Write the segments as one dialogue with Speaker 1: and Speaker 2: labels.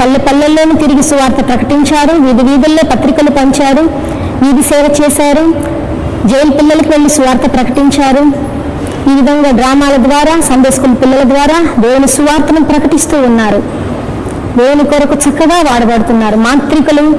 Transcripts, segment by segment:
Speaker 1: పల్లె పల్లెల్లోనూ తిరిగి సువార్త ప్రకటించారు. వీధి వీధుల్లో పత్రికలు పంచారు. వీధి సేవ చేశారు. జైలు పిల్లలకు వెళ్ళి సువార్త ప్రకటించారు. ఈ విధంగా డ్రామాల ద్వారా సండే స్కూల్ పిల్లల ద్వారా దేవుని సువార్తను ప్రకటిస్తూ ఉన్నారు. దేవుని కొరకు చక్కగా వాడబడుతున్నారు. మాంత్రికులు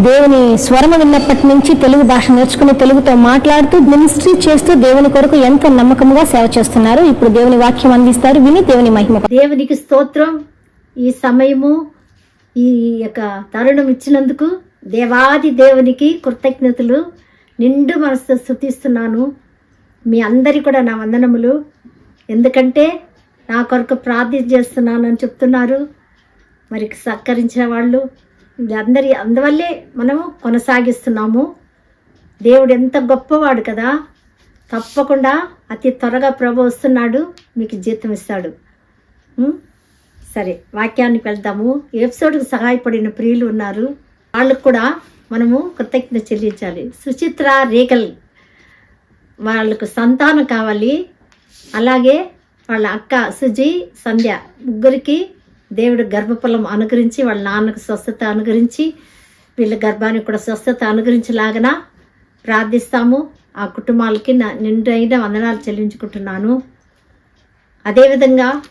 Speaker 1: దేవుని స్వరము విన్నప్పటి నుంచి తెలుగు భాష నేర్చుకుని తెలుగుతో మాట్లాడుతూ మినిస్ట్రీ చేస్తూ దేవుని కొరకు ఎంతో నమ్మకంగా సేవ చేస్తున్నారు ఇప్పుడు దేవుని వాక్యం అందిస్తారు. విని దేవుని మహిమ
Speaker 2: దేవునికి స్తోత్రం. ఈ సమయము ఈ యొక్క తరుణం ఇచ్చినందుకు దేవాది దేవునికి కృతజ్ఞతలు. నిండు మనసుతో స్థుతిస్తున్నాను మీ అందరి కూడా నా వందనములు. ఎందుకంటే నా కొరకు ప్రార్థన చేస్తున్నానని చెప్తున్నారు. మరి సహకరించిన వాళ్ళు అందరి అందువల్లే మనము కొనసాగిస్తున్నాము. దేవుడు ఎంత గొప్పవాడు కదా. తప్పకుండా అతి త్వరగా ప్రభు వస్తున్నాడు మీకు జీతం ఇస్తాడు. సరే వాక్యానికి వెళ్దాము. ఎపిసోడ్కి సహాయపడిన ప్రియులు ఉన్నారు. వాళ్ళకు కూడా మనము కృతజ్ఞత చెల్లించాలి. సుచిత్ర రేఖల్ వాళ్ళకు సంతానం కావాలి. అలాగే వాళ్ళ అక్క సుజి సంధ్య ముగ్గురికి దేవుడు గర్భఫలం అనుగ్రహించి వాళ్ళ నాన్నకు స్వస్థత అనుగ్రహించి వీళ్ళ గర్భానికి కూడా స్వస్థత అనుగ్రహించలాగన ప్రార్థిస్తాము. ఆ కుటుంబాలకి నా నిండైన వందనాలు చెల్లించుకుంటున్నాను. అదేవిధంగా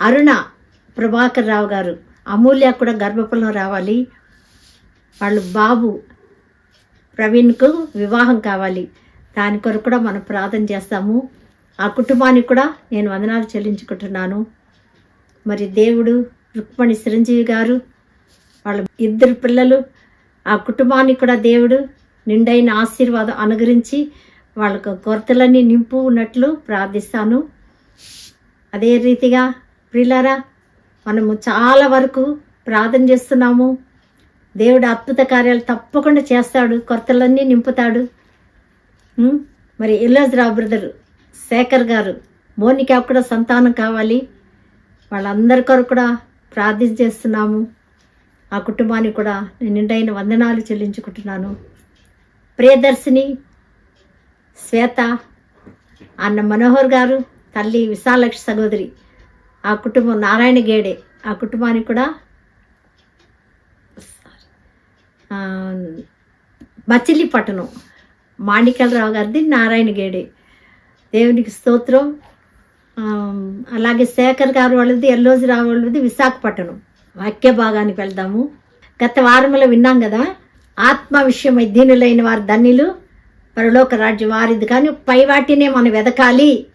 Speaker 2: అరుణ ప్రభాకర్ రావు గారు అమూల్య కూడా గర్భఫలం రావాలి. వాళ్ళు బాబు ప్రవీణ్కు వివాహం కావాలి. దాని కొరకు కూడా మనం ప్రార్థన చేస్తాము. ఆ కుటుంబానికి కూడా నేను వందనాలు చెల్లించుకుంటున్నాను. మరి దేవుడు రుక్మణి చిరంజీవి గారు వాళ్ళ ఇద్దరు పిల్లలు ఆ కుటుంబానికి కూడా దేవుడు నిండైన ఆశీర్వాదం అనుగ్రహించి వాళ్ళకు కొరతలన్నీ నింపు ఉన్నట్లు ప్రార్థిస్తాను. అదే రీతిగా ప్రిలారా మనము చాలా వరకు ప్రార్థన చేస్తున్నాము. దేవుడు అద్భుత కార్యాలు తప్పకుండా చేస్తాడు కొరతలన్నీ నింపుతాడు. మరి మరి రా బ్రదర్ శేఖర్ గారు మోనికా కూడా సంతానం కావాలి. వాళ్ళందరి కొరకు కూడా ప్రార్థన చేస్తున్నాము ఆ కుటుంబానికి కూడా నేను నిండైన వందనాలు చెల్లించుకుంటున్నాను. ప్రియదర్శిని శ్వేత అన్న మనోహర్ గారు తల్లి విశాలక్ష సహోదరి ఆ కుటుంబం నారాయణ గేడే ఆ కుటుంబానికి కూడా మచిలీపట్నం మాణికలరావు గారిది నారాయణ గేడే. దేవునికి స్తోత్రం. అలాగే శేఖర్ గారు వాళ్ళది ఎల్లోజీ రావు వాళ్ళది విశాఖపట్నం. వాక్య భాగానికి వెళ్దాము. గత వారంలో విన్నాం కదా ఆత్మ విషయమై దీనులైన వారు ధన్యులు పరలోక రాజ్యం వారిది కానీ పై వాటినే మనం వెదకాలి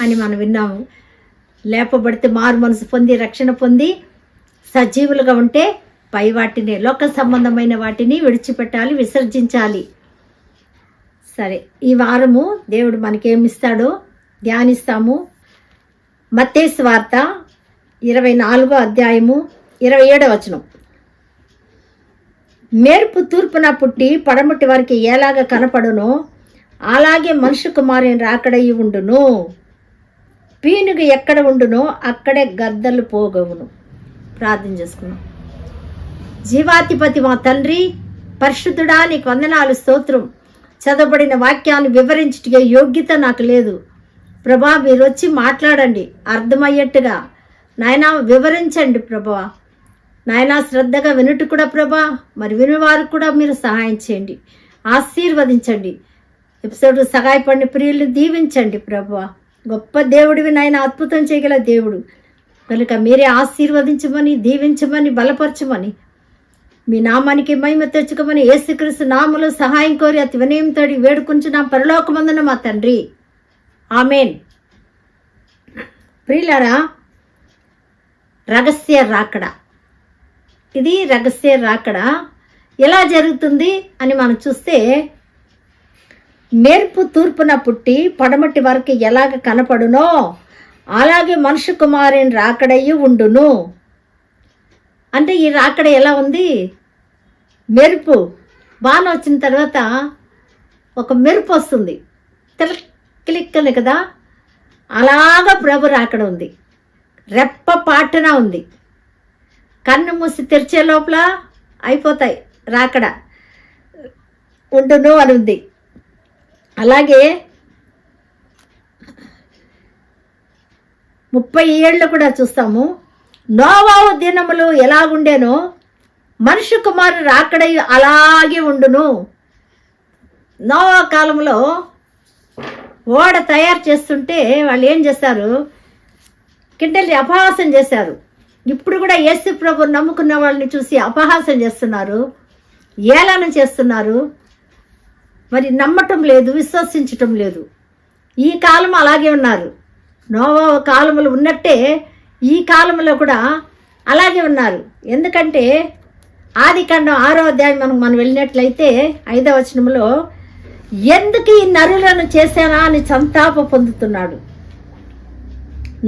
Speaker 2: అని మనం విన్నాము. లేపబడితే మారు మనసు పొంది రక్షణ పొంది సజీవులుగా ఉంటే పై వాటినే లోక సంబంధమైన వాటిని విడిచిపెట్టాలి విసర్జించాలి. సరే ఈ వారము దేవుడు మనకేమిస్తాడో ధ్యానిస్తాము. మత్తేసు వార్త ఇరవై నాలుగో అధ్యాయము ఇరవై ఏడో వచనం. మేర్పు తూర్పున పుట్టి పడమటి వారికి ఎలాగ కనపడునో అలాగే మనుషు కుమారుని రాకడయి ఉండును. పీనుగు ఎక్కడ ఉండునో అక్కడే గద్దలు పోగవును. ప్రార్థన చేసుకున్నాం జీవాధిపతి మా తండ్రి పరిశుద్ధుడా నీకు వందనాలు స్తోత్రం. చదవబడిన వాక్యాన్ని వివరించుట యోగ్యత నాకు లేదు. ప్రభా మీరు వచ్చి మాట్లాడండి. అర్థమయ్యేట్టుగా. నాయనా వివరించండి ప్రభా. నాయనా శ్రద్ధగా వినుట కూడా ప్రభా. మరి వినేవారికి కూడా మీరు సహాయం చేయండి. ఆశీర్వదించండి. ఎపిసోడ్ సహాయపడిన ప్రియులు దీవించండి ప్రభా. గొప్ప దేవుడివి నాయన అద్భుతం చేయగల దేవుడు. కనుక మీరే ఆశీర్వదించమని దీవించమని బలపరచమని మీ నామానికి మహిమ తెచ్చుకోమని యేసుక్రీస్తు నామలో సహాయం కోరి అతి వినయంతో వేడుకుంటున్నాం పరలోకమందున మా తండ్రి. ఆమెన్. ప్రియులరా రహస్య రాకడ. ఇది రహస్య రాకడ. ఎలా జరుగుతుంది అని మనం చూస్తే మెరుపు తూర్పున పుట్టి పడమటి వరకు ఎలాగ కనపడునో అలాగే మనుషు కుమారుని రాకడయ్యి ఉండును. అంటే ఈ రాకడ ఎలా ఉంది? మెరుపు. బాణ వచ్చిన తర్వాత ఒక మెరుపు వస్తుంది. తెల్ అని కదా? అలాగ ప్రభు రాకడ ఉంది. రెప్ప పాటున ఉంది. కన్ను మూసి తెరిచే లోపల అయిపోతాయి రాకడ. ఉండును అని ఉంది అలాగే ముప్పై ఏళ్ళు కూడా చూస్తాము. నోవావు దినములు ఎలాగుండేనో మనుషు కుమారు రాకడై అలాగే ఉండును. నోవా కాలంలో ఓడ తయారు చేస్తుంటే వాళ్ళు ఏం చేస్తారు? కింటల్ని అపహాసం చేశారు. ఇప్పుడు కూడా యేసు ప్రభు నమ్ముకున్న వాళ్ళని చూసి అపహాసం చేస్తున్నారు. ఏళనం చేస్తున్నారు. మరి నమ్మటం లేదు విశ్వసించటం లేదు. ఈ కాలం అలాగే ఉన్నారు. నోవో కాలములు ఉన్నట్టే ఈ కాలంలో కూడా అలాగే ఉన్నారు. ఎందుకంటే ఆది కాండం ఆరో అధ్యాయం మనం మనం వెళ్ళినట్లయితే ఐదవ వచనంలో ఎందుకు ఈ నరులను చేశానా అని సంతాప పొందుతున్నాడు.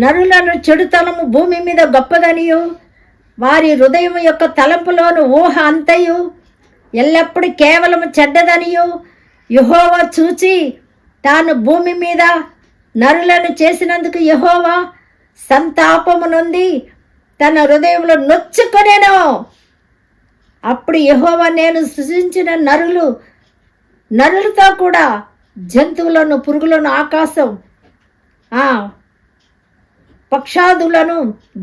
Speaker 2: నరులను చెడుతనము భూమి మీద గొప్పదనియు వారి హృదయం యొక్క తలంపులోను ఊహ అంతయు ఎల్లప్పుడూ కేవలం చెడ్డదనియు. యహోవా చూచి తాను భూమి మీద నరులను చేసినందుకు యహోవా సంతాపము నుండి తన హృదయంలో నొచ్చుకొనేను. అప్పుడు యహోవా నేను సృజించిన నరులు నరులతో కూడా జంతువులను పురుగులను ఆకాశం పక్షాదులను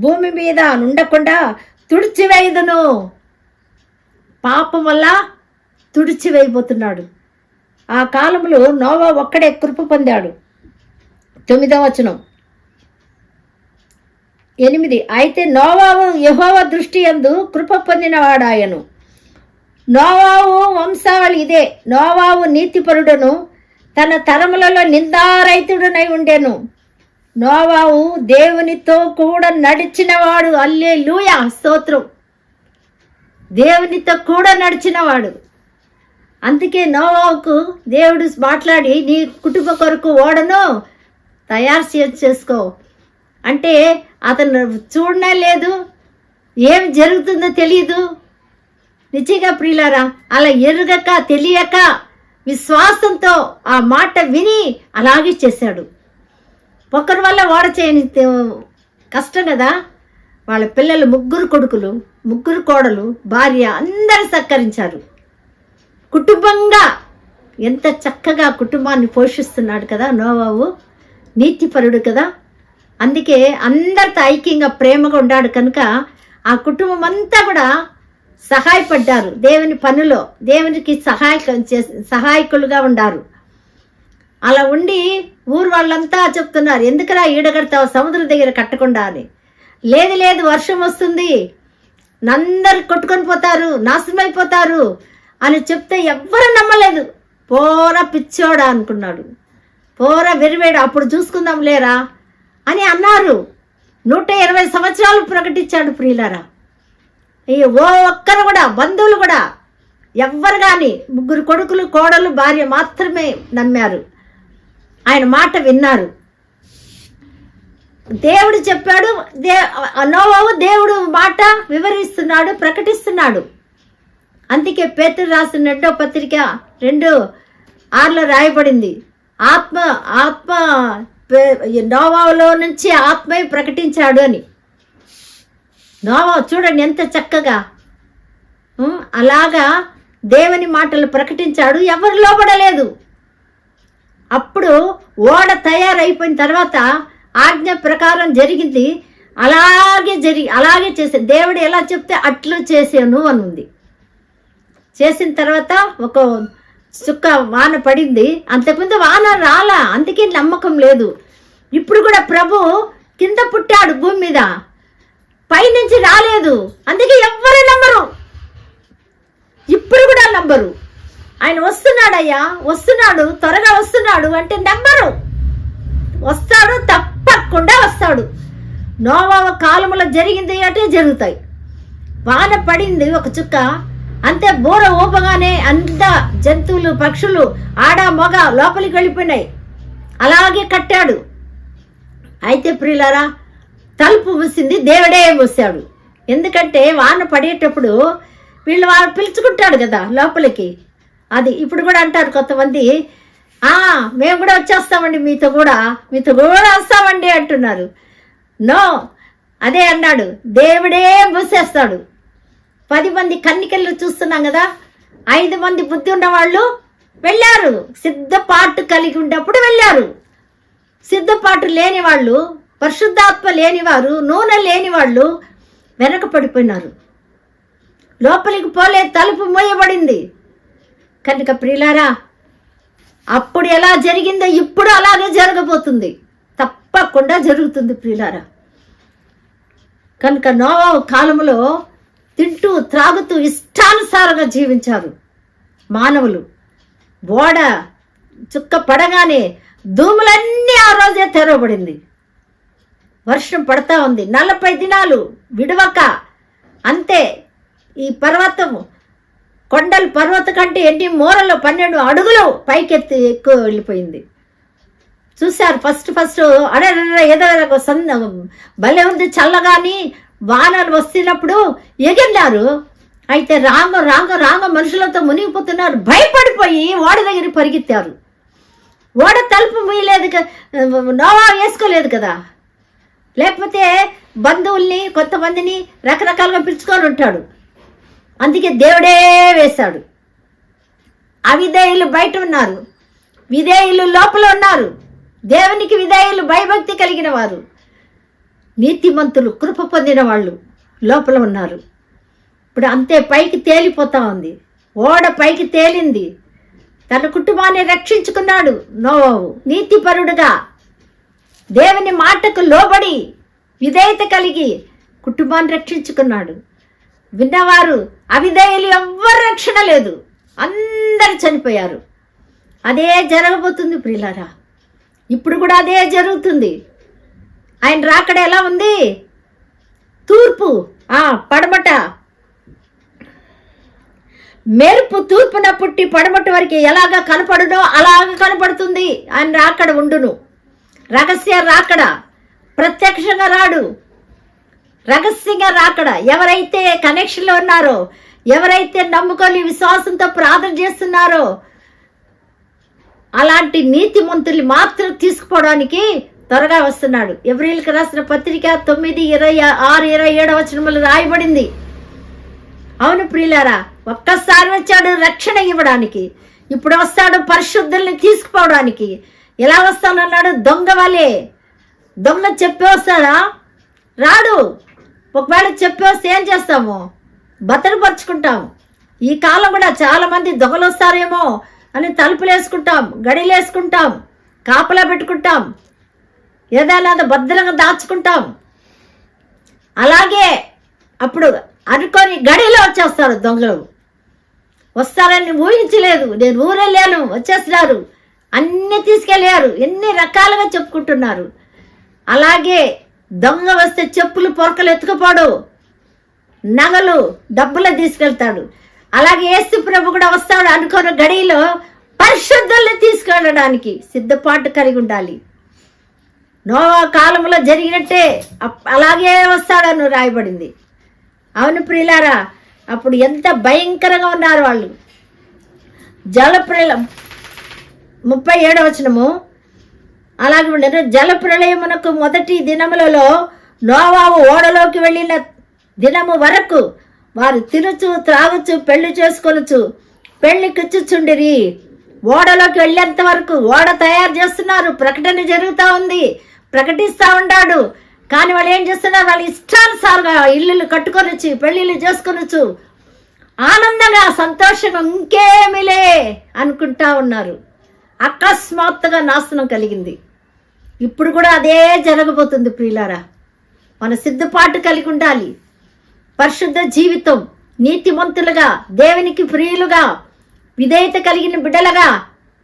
Speaker 2: భూమి మీద ఉండకుండా తుడిచివేయుదును. పాపం వల్ల తుడిచివేయబోతున్నాడు. ఆ కాలంలో నోవా ఒక్కడే కృప పొందాడు. తొమ్మిదవ వచనం. ఎనిమిది అయితే నోవావు యహోవ దృష్టి యందు కృప పొందినవాడాయను. నోవావు వంశావళి ఇదే. నోవావు నీతిపరుడును తన తరములలో నిందారైతుడునై ఉండెను. నోవావు దేవునితో కూడా నడిచినవాడు. అల్లే లూయా స్తోత్రం. దేవునితో కూడా నడిచినవాడు. అందుకే నోవాకు దేవుడు మాట్లాడి నీ కుటుంబ కొరకు ఓడను తయారు చేసుకో. అంటే అతను చూడనే లేదు. ఏం జరుగుతుందో తెలియదు నిజంగా ప్రియులారా అలా ఎరుగక తెలియక విశ్వాసంతో ఆ మాట విని అలాగే చేశాడు. ఒకరి వల్ల ఓడ చేయని కష్టం కదా? వాళ్ళ పిల్లలు ముగ్గురు కొడుకులు ముగ్గురు కోడలు భార్య అందరూ సత్కరించారు. కుటుంబంగా ఎంత చక్కగా కుటుంబాన్ని పోషిస్తున్నాడు కదా నోవావు? నీతిపరుడు కదా? అందుకే అందరితో ఐక్యంగా ప్రేమగా ఉన్నాడు కనుక ఆ కుటుంబం అంతా కూడా సహాయపడ్డారు. దేవుని పనిలో దేవునికి సహాయకం చే- సహాయకులుగా ఉండారు. అలా ఉండి ఊరు వాళ్ళంతా చెప్తున్నారు ఎందుకురా ఈడగడతావు? సముద్రం దగ్గర కట్టకుండా అని. లేదు లేదు వర్షం వస్తుంది. నందరు కొట్టుకొని పోతారు నాశనమైపోతారు అని చెప్తే ఎవ్వరు నమ్మలేదు. పోరా పిచ్చోడా అనుకున్నాడు. పోరా వెరివేడు అప్పుడు చూసుకుందాం లేరా అని అన్నారు. నూట ఇరవై సంవత్సరాలు ప్రకటించాడు ప్రియులారా. ఈ ఓ ఒక్కరు కూడా బంధువులు కూడా ఎవ్వరు కానీ ముగ్గురు కొడుకులు కోడలు భార్య మాత్రమే నమ్మారు. ఆయన మాట విన్నారు. దేవుడు చెప్పాడు దే నోవావు దేవుడు మాట వివరిస్తున్నాడు ప్రకటిస్తున్నాడు. అందుకే పేతులు రాసిన రెండో పత్రిక రెండు ఆరులో రాయబడింది. ఆత్మ ఆత్మ పే- నోవాలో నుంచి ఆత్మే ప్రకటించాడు అని. నోవా చూడండి ఎంత చక్కగా. అలాగా దేవుని మాటలు ప్రకటించాడు. ఎవరు లోపడలేదు అప్పుడు ఓడ తయారైపోయిన తర్వాత ఆజ్ఞ ప్రకారం జరిగింది. అలాగే జరిగి అలాగే చేసే దేవుడు ఎలా చెప్తే అట్లు చేసాను అని ఉంది చేసిన తర్వాత ఒక చుక్క వాన పడింది. అంతకుముందు వాన రాలా అందుకే నమ్మకం లేదు. ఇప్పుడు కూడా ప్రభు కింద పుట్టాడు భూమి మీద. పైనుంచి రాలేదు. అందుకే ఎవ్వరు నమ్మరు. ఇప్పుడు కూడా నమ్మరు. ఆయన వస్తున్నాడయ్యా వస్తున్నాడు త్వరగా వస్తున్నాడు అంటే నమ్మరు. వస్తాడు తప్పకుండా వస్తాడు. నోవా కాలములో జరిగింది అంటే జరుగుతాయి. వాన పడింది ఒక చుక్క అంతే బోర ఊపగానే అంత జంతువులు పక్షులు ఆడ మొగ లోపలికి వెళ్ళిపోయినాయి. అలాగే కట్టాడు. అయితే ప్రియులారా తలుపు మూసింది దేవుడే మూసాడు. ఎందుకంటే వాన పడేటప్పుడు వీళ్ళు వాళ్ళు పిలుచుకుంటాడు కదా లోపలికి. అది ఇప్పుడు కూడా అంటారు కొంతమంది "ఆ, మేము కూడా వచ్చేస్తామండి మీతో కూడా మీతో కూడా వస్తామండి అంటున్నారు. నో అదే అన్నాడు దేవుడే మూసేస్తాడు. పది మంది కన్నికలు చూస్తున్నాం కదా ఐదు మంది బుద్ధి ఉన్నవాళ్ళు వెళ్ళారు. సిద్ధపాటు కలిగి ఉన్నప్పుడు వెళ్ళారు. సిద్ధపాటు లేని వాళ్ళు పరిశుద్ధాత్మ లేనివారు నూనె లేని వాళ్ళు వెనక పడిపోయినారు లోపలికి పోలే తలుపు మూయబడింది. కనుక ప్రియులారా అప్పుడు ఎలా జరిగిందో ఇప్పుడు అలాగే జరగబోతుంది. తప్పకుండా జరుగుతుంది ప్రియులారా. కనుక నోవా కాలంలో తింటూ త్రాగుతూ ఇష్టానుసారంగా జీవించారు మానవులు. ఓడ చుక్క పడగానే ధూములన్నీ ఆ రోజే తెరవబడింది. వర్షం పడతా ఉంది. నలభై దినాలు విడవక అంతే. ఈ పర్వతము కొండలు పర్వత కంటే ఎన్ని మూరలు పన్నెండు అడుగులు పైకెత్తి ఎక్కువ వెళ్ళిపోయింది. చూశారు ఫస్ట్ ఫస్ట్ అరే ఏదో సంద భలే ఉంది చల్లగాని వానలు వస్తున్నప్పుడు ఎగిరినారు. అయితే రాంగ రాంగ రాంగ మనుషులతో మునిగిపోతున్నారు. భయపడిపోయి ఓడ దగ్గర పరిగెత్తారు. ఓడ తలుపు మీయలేదు నోవా వేసుకోలేదు కదా. లేకపోతే బంధువుల్ని కొంతమందిని రకరకాలుగా పిలుచుకొని ఉంటాడు. అందుకే దేవుడే వేశాడు. అవిధేయులు బయట ఉన్నారు. విధేయులు లోపల ఉన్నారు. దేవునికి విధేయులు భయభక్తి కలిగిన వారు. నీతిమంతులు కృప పొందిన వాళ్ళు లోపల ఉన్నారు. ఇప్పుడు అంతే పైకి తేలిపోతా ఉంది. ఓడ పైకి తేలింది. తన కుటుంబాన్ని రక్షించుకున్నాడు నోవావు నీతిపరుడుగా. దేవుని మాటకు లోబడి విధేయత కలిగి కుటుంబాన్ని రక్షించుకున్నాడు. విన్నవారు అవిధేయులు ఎవ్వరు రక్షణ లేదు. అందరు చనిపోయారు. అదే జరగబోతుంది ప్రియులారా. ఇప్పుడు కూడా అదే జరుగుతుంది. ఆయన రాకడ ఎలా ఉంది? తూర్పు ఆ పడమట. మెరుపు తూర్పున పుట్టి పడమటి వరకు ఎలాగ కనపడునో అలాగ కనపడుతుంది. ఆయన రాకడ ఉండును. రహస్య రాకడ. ప్రత్యక్షంగా రాడు. రహస్యంగా రాకడ. ఎవరైతే కనెక్షన్లో ఉన్నారో ఎవరైతే నమ్ముకొని విశ్వాసంతో ప్రార్థన చేస్తున్నారో అలాంటి నీతిమంతుల్ని మాత్రం తీసుకుపోవడానికి త్వరగా వస్తున్నాడు. ఎవ్రీల్కి రాసిన పత్రిక తొమ్మిది ఇరవై ఆరు ఇరవై ఏడవ వచనములు రాయబడింది. అవును ప్రియులారా ఒక్కసారి వచ్చాడు రక్షణ ఇవ్వడానికి. ఇప్పుడు వస్తాడు పరిశుద్ధుల్ని తీసుకుపోవడానికి. ఎలా వస్తానన్నాడు దొంగ వాళ్ళే. దొంగ చెప్పి వస్తాడా? రాడు. ఒకవేళ చెప్పి వస్తే ఏం చేస్తాము? భద్రపరుచుకుంటాము. ఈ కాలం కూడా చాలామంది దొంగలు వస్తారేమో అని తలుపులు వేసుకుంటాం గడిలు వేసుకుంటాం కాపలా పెట్టుకుంటాం ఏదైనా భద్రంగా దాచుకుంటాం. అలాగే అప్పుడు అనుకొని గడిలో వచ్చేస్తారు దొంగలు. వస్తారని ఊహించలేదు. నేను ఊరెళ్ళాను వచ్చేస్తున్నారు. అన్నీ తీసుకెళ్ళారు. ఎన్ని రకాలుగా చెప్పుకుంటున్నారు. అలాగే దొంగ వస్తే చెప్పులు పొరకలు ఎత్తుకుపోడు. నగలు డబ్బులు తీసుకెళ్తాడు. అలాగే ఏసు ప్రభు కూడా వస్తాడు అనుకున్న గడిలో పరిశుద్ధుల్ని తీసుకెళ్ళడానికి సిద్ధపాటు కలిగి ఉండాలి. నోవా కాలంలో జరిగినట్టే అప్- అలాగే వస్తాడని రాయబడింది. అవును ప్రియులారా అప్పుడు ఎంత భయంకరంగా ఉన్నారు వాళ్ళు. జల ముప్పై ఏడవ వచనము. అలాగే ఉండను జల ప్రళయమునకు మొదటి దినములలో నోవావు ఓడలోకి వెళ్ళిన దినము వరకు వారు తినుచు త్రాగుచు పెళ్ళి చేసుకొనుచు పెళ్ళి కిచ్చుచుండిరి. ఓడలోకి వెళ్ళేంత వరకు ఓడ తయారు చేస్తున్నారు ప్రకటన జరుగుతూ ఉంది ప్రకటిస్తూ ఉన్నాడు కానీ వాళ్ళు ఏం చేస్తున్నారు వాళ్ళు ఇష్టానుసారంగా ఇల్లులు కట్టుకొనొచ్చు పెళ్ళిళ్ళు చేసుకొనొచ్చు ఆనందంగా సంతోషంగా ఇంకేమిలే అనుకుంటా ఉన్నారు. అకస్మాత్తుగా నాశనం కలిగింది. ఇప్పుడు కూడా అదే జరగబోతుంది ప్రియులారా. మన సిద్ధపాటు కలిగి ఉండాలి. పరిశుద్ధ జీవితం నీతిమంతులుగా దేవునికి ప్రియులుగా విధేయత కలిగిన బిడ్డలుగా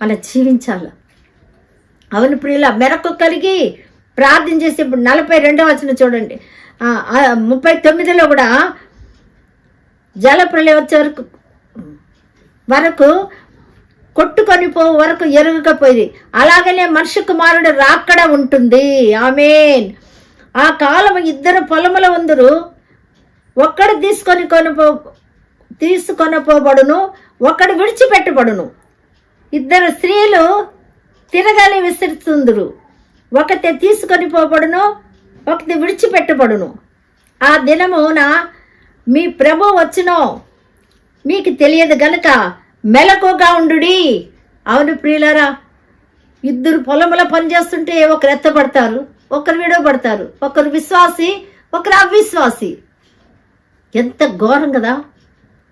Speaker 2: మనం జీవించాలి. అవును ప్రియుల మెరకు కలిగి ప్రార్థన చేసి ఇప్పుడు నలభై రెండవ వచనం చూడండి. ముప్పై తొమ్మిదిలో కూడా జల ప్రళయం వచ్చే వరకు వరకు కొట్టుకొని పో వరకు ఎరుగకపోయింది. అలాగనే మనిషి కుమారుడు రాక్కడ ఉంటుంది. ఆమెన్. ఆ కాలం ఇద్దరు పొలముల ఉందరు. ఒక్కడు తీసుకొని కొనుపో తీసుకొనపోబడును ఒకడు విడిచిపెట్టబడును. ఇద్దరు స్త్రీలు తిరగాలి విసిరుతుందురు. ఒకతే తీసుకొని పోబడును ఒకటి విడిచిపెట్టబడును. ఆ దినమున మీ ప్రభు వచ్చునో మీకు తెలియదు గనుక మెలకుగా ఉండుడి. అవును ప్రియులారా ఇద్దరు పొలముల పనిచేస్తుంటే ఒకరు ఎత్తపడతారు ఒకరు విడవబడతారు. ఒకరు విశ్వాసి ఒకరు అవిశ్వాసి. ఎంత ఘోరం కదా.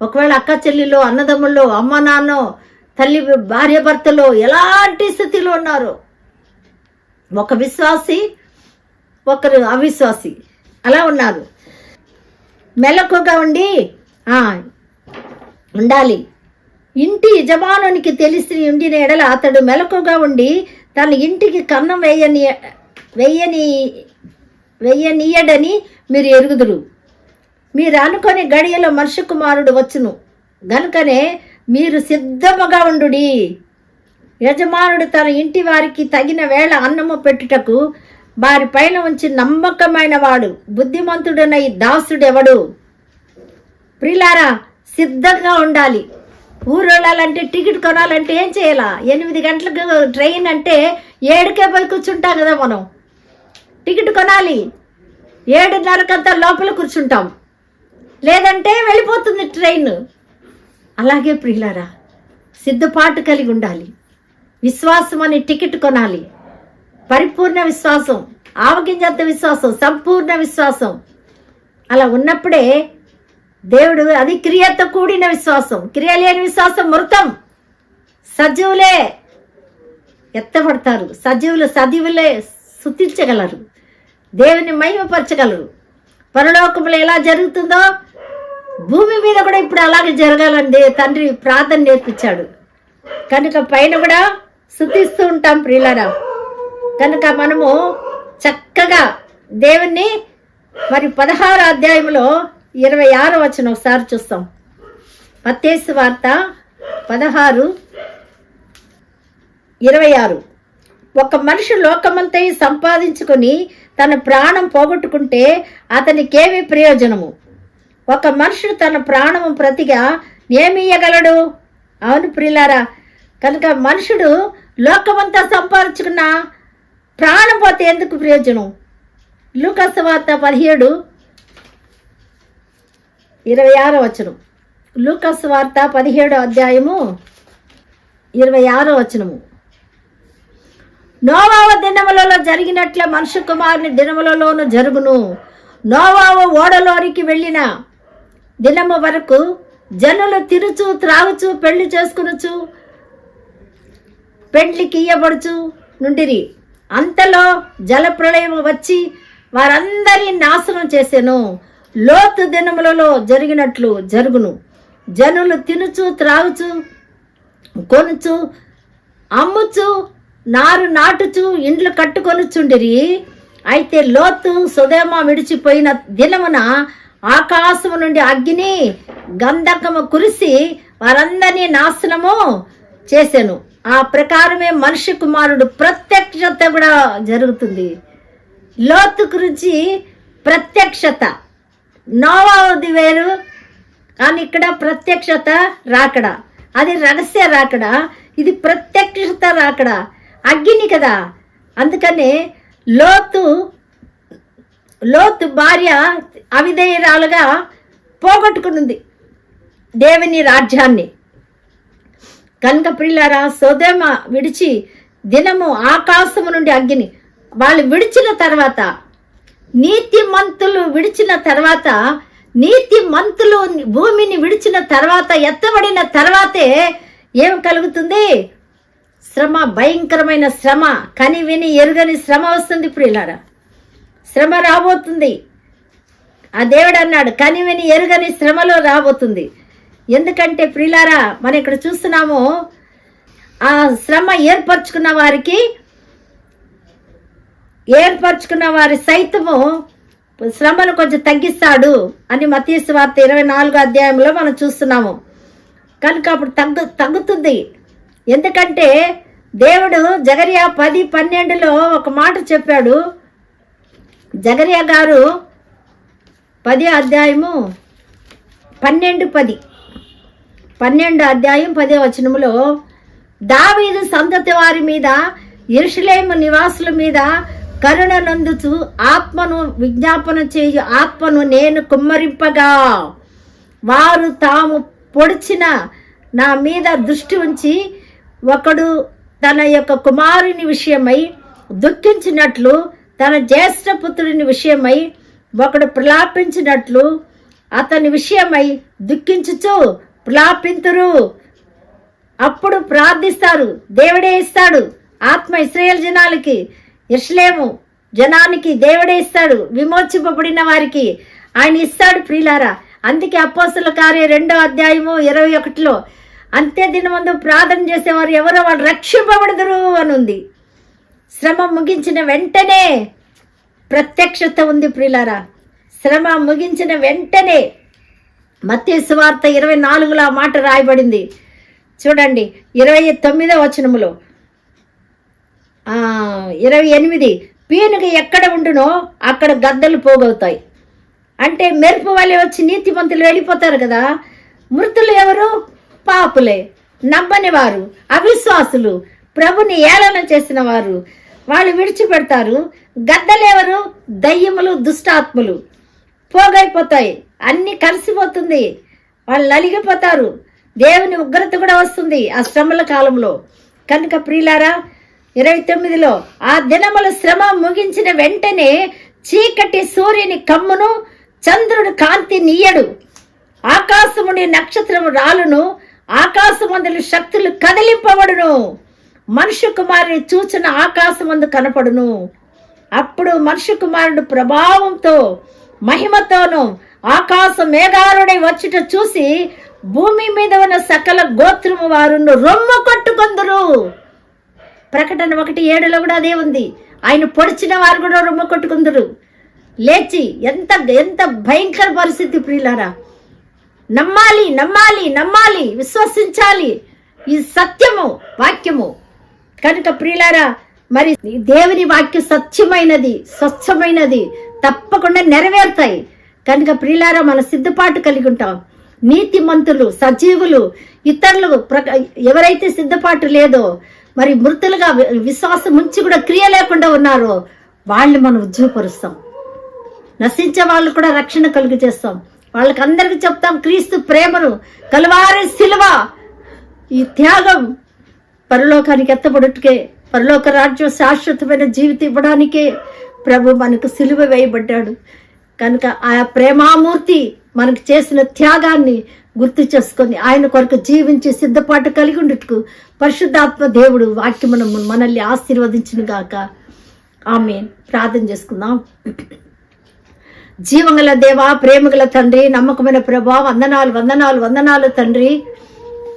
Speaker 2: ఒకవేళ అక్క చెల్లిలో అన్నదమ్ముల్లో అమ్మ నాన్న తల్లి భార్య భర్తలో ఎలాంటి స్థితిలో ఉన్నారు. ఒక విశ్వాసి ఒకరు అవిశ్వాసి. అలా ఉన్నారు. మెలకుగా ఉండి ఉండాలి. ఇంటి యజమానునికి తెలిసి ఉండిన ఎడల అతడు మెలకుగా ఉండి తన ఇంటికి కన్నం వేయని వెయ్యని వెయ్యనీయడని మీరు ఎరుగుదురు. మీరు అనుకొని గడియలో మనుష్య కుమారుడు వచ్చును. గనుకనే మీరు సిద్ధముగా ఉండు యజమానుడు తన ఇంటి వారికి తగిన వేళ అన్నము పెట్టుటకు వారి పైన ఉంచి నమ్మకమైన వాడు బుద్ధిమంతుడైన ఈ దాసుడెవడు? ప్రిలారా సిద్ధంగా ఉండాలి. ఊరు వెళ్ళాలంటే టికెట్ కొనాలంటే ఏం చేయాలా? ఎనిమిది గంటలకు ట్రైన్ అంటే ఏడుకే పోయి కూర్చుంటాం కదా మనం. టికెట్ కొనాలి. ఏడున్నరకంతా లోపల కూర్చుంటాం. లేదంటే వెళ్ళిపోతుంది ట్రైన్. అలాగే ప్రియులారా సిద్ధపాటు కలిగి ఉండాలి. విశ్వాసం అనే టికెట్ కొనాలి. పరిపూర్ణ విశ్వాసం ఆవగింజంత విశ్వాసం సంపూర్ణ విశ్వాసం. అలా ఉన్నప్పుడే దేవుడు అది క్రియతో కూడిన విశ్వాసం. క్రియ లేని విశ్వాసం మృతం. సజీవులే ఎత్తబడతారు. సజీవులు సజీవులే శుద్ధించగలరు దేవుని మహిమపరచగలరు. పరలోకంలో ఎలా జరుగుతుందో భూమి మీద కూడా ఇప్పుడు అలాగే జరగాలని తండ్రి ప్రార్థన నేర్పించాడు. కనుక పైన కూడా శుద్ధిస్తూ ఉంటాం ప్రియులరా. కనుక మనము చక్కగా దేవుణ్ణి మరి పదహారు అధ్యాయంలో ఇరవై ఆరు వచ్చిన ఒకసారి చూస్తాం. మత్తేసు వార్త పదహారు ఇరవై ఆరు. ఒక మనిషి లోకమంతయి సంపాదించుకొని తన ప్రాణం పోగొట్టుకుంటే అతనికేమి ప్రయోజనము? ఒక మనుషుడు తన ప్రాణము ప్రతిగా ఏమి ఇయ్యగలడు అవును ప్రిలారా కనుక మనుషుడు లోకమంతా సంపాదించుకున్న ప్రాణం పోతే ఎందుకు ప్రయోజనం? లూకస్ వార్త పదిహేడు ఇరవై ఆరో వచనం. లూకస్ వార్త పదిహేడో అధ్యాయము ఇరవై ఆరో వచనము. నోవావ దినములలో జరిగినట్లే మనుషు కుమారుని దినములలోను జరుగును. నోవావ ఓడలోనికి వెళ్ళిన దినము వరకు జనులు తిరుచు త్రాగుచు పెళ్ళి చేసుకునుచు పెండ్లికి ఇయ్యబడుచు నుండిరి. అంతలో జలప్రళయం వచ్చి వారందరినీ నాశనం చేశాను లోతు దినములలో జరిగినట్లు జరుగును. జనులు తినుచు త్రాగుచు కొనుచు అమ్ముచు నారు నాటుచు ఇండ్లు కట్టుకొనుచుండిరి. అయితే లోతు సుదేమ విడిచిపోయిన దినమున ఆకాశము నుండి అగ్ని గంధకము కురిసి వారందరినీ నాశనము చేశాను ఆ ప్రకారమే మనిషి కుమారుడు ప్రత్యక్షత కూడా జరుగుతుంది. లోతు గురించి ప్రత్యక్షత. నోవాది వేరు. కానీ ఇక్కడ ప్రత్యక్షత రాకడ? అది రహస్య రాకడ? ఇది ప్రత్యక్షత రాకడ? అగ్ని కదా. అందుకని లోతు లోతు భార్య అవిధేయురాలుగా పోగొట్టుకున్నది దేవుని రాజ్యాన్ని. కనుక ప్రియులారా సోదేమ విడిచి దినము ఆకాశము నుండి అగ్ని. వాళ్ళు విడిచిన తర్వాత నీతి మంతులు విడిచిన తర్వాత నీతి మంతులు భూమిని విడిచిన తర్వాత ఎత్తబడిన తర్వాతే ఏం కలుగుతుంది? శ్రమ భయంకరమైన శ్రమ కని విని ఎరుగని శ్రమ వస్తుంది ప్రియులారా. శ్రమ రాబోతుంది. ఆ దేవుడు అన్నాడు కని విని ఎరుగని శ్రమలో రాబోతుంది. ఎందుకంటే ప్రియులారా మనం ఇక్కడ చూస్తున్నాము ఆ శ్రమ ఏర్పరచుకున్న వారికి ఏర్పరచుకున్న వారి సైతము శ్రమను కొంచెం తగ్గిస్తాడు అని మతీసు వార్త ఇరవై నాలుగో అధ్యాయంలో మనం చూస్తున్నాము. కనుక అప్పుడు తగ్గు తగ్గుతుంది. ఎందుకంటే దేవుడు జగరియా పది పన్నెండులో ఒక మాట చెప్పాడు. జగరియా గారు పది అధ్యాయము పన్నెండు పది. పన్నెండు అధ్యాయం పదే వచనములో దావీదు సంతతి వారి మీద ఇరుషులేము నివాసుల మీద కరుణ నందుచు ఆత్మను విజ్ఞాపన చేయు ఆత్మను నేను కుమ్మరింపగా. వారు తాము పొడిచిన నా మీద దృష్టి ఉంచి ఒకడు తన యొక్క కుమారుని విషయమై దుఃఖించినట్లు తన జ్యేష్ఠపుత్రుని విషయమై ఒకడు ప్రలాపించినట్లు అతని విషయమై దుఃఖించుచు ప్రలాపింతురు. అప్పుడు ప్రార్థిస్తారు దేవుడే ఇస్తాడు. ఆత్మ ఇస్రాయేల్ జనాలకి ఇస్లేము జనానికి దేవుడే ఇస్తాడు. విమోచింపబడిన వారికి ఆయన ఇస్తాడు ప్రియులారా. అందుకే అపోస్తుల కార్య రెండో అధ్యాయము ఇరవై ఒకటిలో అంతే దినమందు ప్రార్థన చేసేవారు ఎవరో వాళ్ళు రక్షింపబడదురు అని ఉంది శ్రమ ముగించిన వెంటనే ప్రత్యక్షత ఉంది ప్రియులారా. శ్రమ ముగించిన వెంటనే మత్స్యవార్త ఇరవై నాలుగులో ఆ మాట రాయబడింది. చూడండి ఇరవై తొమ్మిదో వచనములో. ఆ, ఇరవై ఎనిమిది పీనుగ ఎక్కడ ఉండునో అక్కడ గద్దలు పోగవుతాయి అంటే మెరుపు వాళ్ళే వచ్చి నీతిమంతులు వెళ్ళిపోతారు కదా. మృతులు ఎవరు? పాపులే. నమ్మని వారు అవిశ్వాసులు. ప్రభుని ఏళన చేసిన వారు. వాళ్ళు విడిచిపెడతారు. గద్దలెవరు దయ్యములు దుష్టాత్ములు. పోగైపోతాయి. అన్ని కలిసిపోతుంది. వాళ్ళు నలిగిపోతారు. దేవుని ఉగ్రత కూడా వస్తుంది ఆ శ్రమల కాలంలో. కనుక ప్రియులారా ఇరవై తొమ్మిదిలో ఆ దినముల శ్రమ ముగించిన వెంటనే చీకటి సూర్యుని కమ్మును చంద్రుడు కాంతి నీయడు. ఆకాశముడి నక్షత్రము రాలును ఆకాశమందులు శక్తులు కదిలింపబడును. మనుష్య కుమారుని చూచిన ఆకాశమందు కనపడును. అప్పుడు మనుష్య కుమారుడు ప్రభావంతో మహిమతోను ఆకాశ మేఘారుడై వచ్చుట చూసి భూమి మీద ఉన్న సకల గోత్రము వారును రొమ్ము కొట్టుకొందురు. ప్రకటన ఒకటి ఏడులో కూడా అదే ఉంది. ఆయన పొడిచిన వారు కూడా రొమ్మ కొట్టుకుందరు. లేచి ఎంత ఎంత భయంకర పరిస్థితి ప్రియులారా. నమ్మాలి నమ్మాలి నమ్మాలి విశ్వసించాలి. ఇది సత్యము వాక్యము. కనుక ప్రియులారా మరి దేవుని వాక్యం సత్యమైనది స్వచ్ఛమైనది తప్పకుండా నెరవేరుతాయి. కనుక ప్రియులారా మన సిద్ధపాటు కలిగి ఉంటాం. నీతిమంతులు సజీవులు ఇతరులు ప్రక ఎవరైతే సిద్ధపాటు లేదో మరి మృతులుగా విశ్వాసం ఉంచి కూడా క్రియ లేకుండా ఉన్నారో. వాళ్ళని మనం ఉద్యోగపరుస్తాం. నశించే వాళ్ళు కూడా రక్షణ కలుగు చేస్తాం. వాళ్ళకి అందరికీ చెప్తాం క్రీస్తు ప్రేమను కలవారి శిలువ. ఈ త్యాగం పరలోకానికి ఎత్తబడుటకే పరలోక రాజ్యం శాశ్వతమైన జీవితం ఇవ్వడానికే ప్రభు మనకు సిలువ వేయబడ్డాడు. కనుక ఆ ప్రేమామూర్తి మనకు చేసిన త్యాగాన్ని గుర్తు చేసుకొని ఆయన కొరకు జీవించి సిద్ధపాటు కలిగి ఉండుటకు పరిశుద్ధాత్మ దేవుడు వాక్యమును మనల్ని ఆశీర్వదించిన గాక. ఆమె ప్రార్థన చేసుకుందాం. జీవంగల దేవ ప్రేమగల తండ్రి నమ్మకమైన ప్రభా వందనాలు వందనాలు వందనాలు తండ్రి.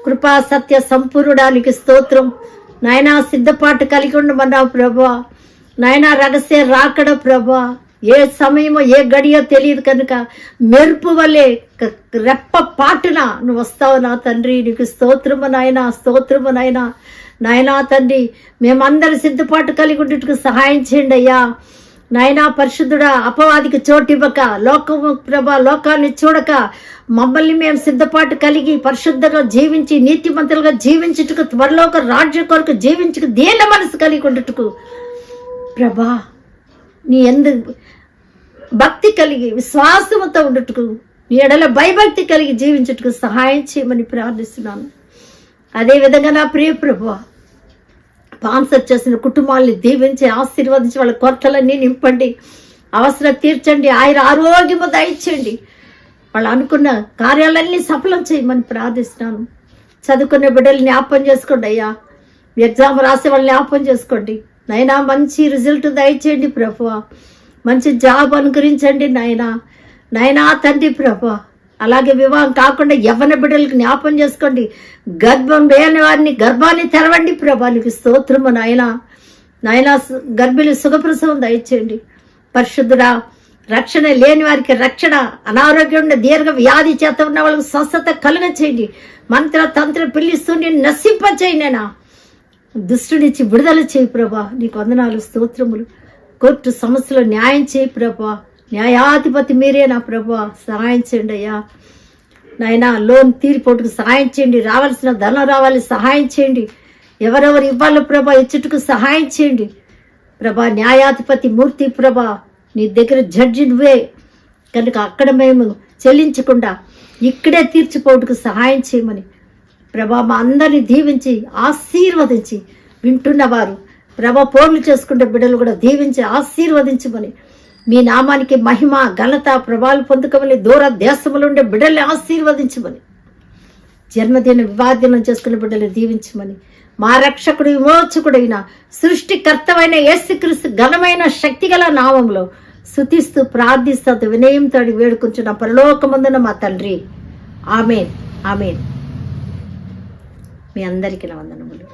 Speaker 2: కృపా సత్య సంపూర్ణానికి స్తోత్రం. నాయనా సిద్ధపాటు కలిగి ఉండమన్నావు ప్రభా. నాయనా రహస్య రాకడ ప్రభా. ఏ సమయమో ఏ గడియో తెలియదు కనుక మెరుపు వలె రెప్ప పాటున నువ్వు వస్తావు నా తండ్రి నీకు స్తోత్రము నాయనా స్తోత్రము నాయనా. నాయనా తండ్రి మేమందరి సిద్ధపాటు కలిగి ఉండేట్టుకు సహాయం చేయండి అయ్యా. నాయనా పరిశుద్ధుడా అపవాదికి చోటివ్వక లోకము ప్రభ లోకాన్ని చూడక మమ్మల్ని మేము సిద్ధపాటు కలిగి పరిశుద్ధంగా జీవించి నీతిమంతులుగా జీవించుటకు త్వరలో ఒక రాజ్యం కొరకు జీవించుకు దేన మనసు కలిగి ఉండటకు. ప్రభా నీ ఎందు భక్తి కలిగి విశ్వాసముతో ఉండటకు నీ ఎడల భయభక్తి కలిగి జీవించుటకు సహాయం చేయమని ప్రార్థిస్తున్నాను. అదేవిధంగా నా ప్రియ ప్రభు స్పాన్సర్ చేసిన కుటుంబాలని దీవించి ఆశీర్వదించి వాళ్ళ కొరతలన్నీ నింపండి. అవసరం తీర్చండి. ఆయన ఆరోగ్యము దయచేయండి. వాళ్ళు అనుకున్న కార్యాలన్నీ సఫలం చేయమని ప్రార్థిస్తున్నాను. చదువుకునే బిడ్డలు జ్ఞాపం చేసుకోండి అయ్యా. ఎగ్జామ్ రాసే వాళ్ళు జ్ఞాపం చేసుకోండి. నైనా మంచి రిజల్ట్ దయచేయండి ప్రభు. మంచి జాబ్ అనుకరించండి నాయనా. నాయనా తండ్రి ప్రభు. అలాగే వివాహం కాకుండా యవ్వన బిడ్డలకు జ్ఞాపం చేసుకోండి. గర్భం లేని వారిని గర్భాన్ని తెరవండి ప్రభానికి స్తోత్రము నాయన. నాయన గర్భిణి సుఖప్రసవం దయచేయండి పరిశుద్ధుడా రక్షణ లేని వారికి రక్షణ అనారోగ్యం దీర్ఘ వ్యాధి చేత ఉన్న వాళ్ళకి స్వస్థత కలుగ చేయండి మంత్ర తంత్ర పిల్లిస్తూ నేను దుష్టునిచ్చి విడుదల చేయి ప్రభా. నీకు వందనాలు స్తోత్రములు. కోర్టు సమస్యలో న్యాయం చేయి ప్రభా. న్యాయాధిపతి మీరే నా ప్రభా. సహాయం చేయండి అయ్యా. నాయనా లోన్ తీరిపోటుకు సహాయం చేయండి. రావాల్సిన ధనం రావాలి సహాయం చేయండి. ఎవరెవరు ఇవ్వాలి ప్రభా ఇచ్చుటకు సహాయం చేయండి. ప్రభా న్యాయాధిపతి మూర్తి ప్రభా నీ దగ్గర జడ్జి నువ్వే. కనుక అక్కడ మేము చెల్లించకుండా ఇక్కడే తీర్చిపోటుకు సహాయం చేయమని ప్రభా మా అందరిని దీవించి ఆశీర్వదించి వింటున్నవారు. ప్రభా పోర్లు చేసుకుంటే బిడ్డలు కూడా దీవించి ఆశీర్వదించమని మీ నామానికి మహిమ ఘనత ప్రభాలు పొందుకోమని దూర దేశములు ఉండే బిడ్డల్ని ఆశీర్వదించమని జన్మదిన వివాదినం చేసుకున్న బిడ్డలు దీవించమని మా రక్షకుడు విమోచకుడైన సృష్టికర్తమైన యేసుక్రీస్తు ఘనమైన శక్తిగల నామంలో శుతిస్తూ ప్రార్థిస్తూ వినయంతో వేడుకుంటున్న పరలోకమందున మా తండ్రి. ఆమెన్. ఆమెన్. మీ అందరికీ నా వందనములు.